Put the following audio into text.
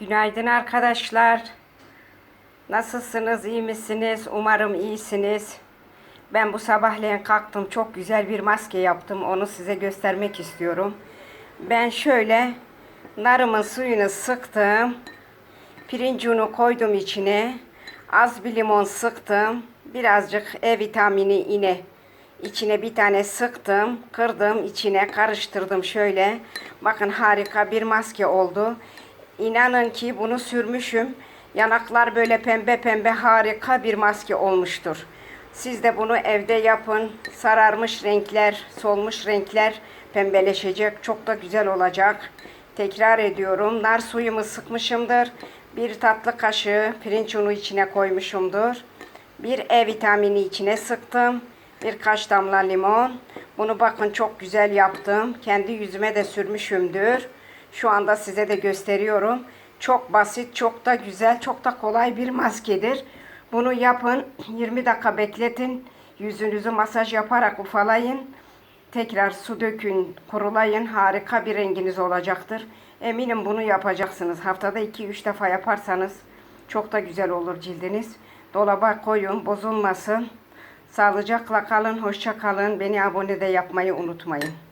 Günaydın arkadaşlar. Nasılsınız, iyi misiniz? Umarım iyisiniz. Ben bu sabahleyin kalktım. Çok güzel bir maske yaptım. Onu size göstermek istiyorum. Ben şöyle narımın suyunu sıktım. Pirinç unu koydum içine. Az bir limon sıktım. Birazcık E vitamini yine içine bir tane sıktım. Kırdım içine karıştırdım şöyle. Bakın harika bir maske oldu. İnanın ki bunu sürmüşüm. Yanaklar böyle pembe pembe harika bir maske olmuştur. Siz de bunu evde yapın. Sararmış renkler, solmuş renkler pembeleşecek. Çok da güzel olacak. Tekrar ediyorum. Nar suyumu sıkmışımdır. Bir tatlı kaşığı pirinç unu içine koymuşumdur. Bir E vitamini içine sıktım. Birkaç damla limon. Bunu bakın çok güzel yaptım. Kendi yüzüme de sürmüşümdür. Şu anda size de gösteriyorum. Çok basit, çok da güzel, çok da kolay bir maskedir. Bunu yapın. 20 dakika bekletin. Yüzünüzü masaj yaparak ufalayın. Tekrar su dökün, kurulayın. Harika bir renginiz olacaktır. Eminim bunu yapacaksınız. Haftada 2-3 defa yaparsanız çok da güzel olur cildiniz. Dolaba koyun, bozulmasın. Sağlıcakla kalın, hoşça kalın. Beni abone de yapmayı unutmayın.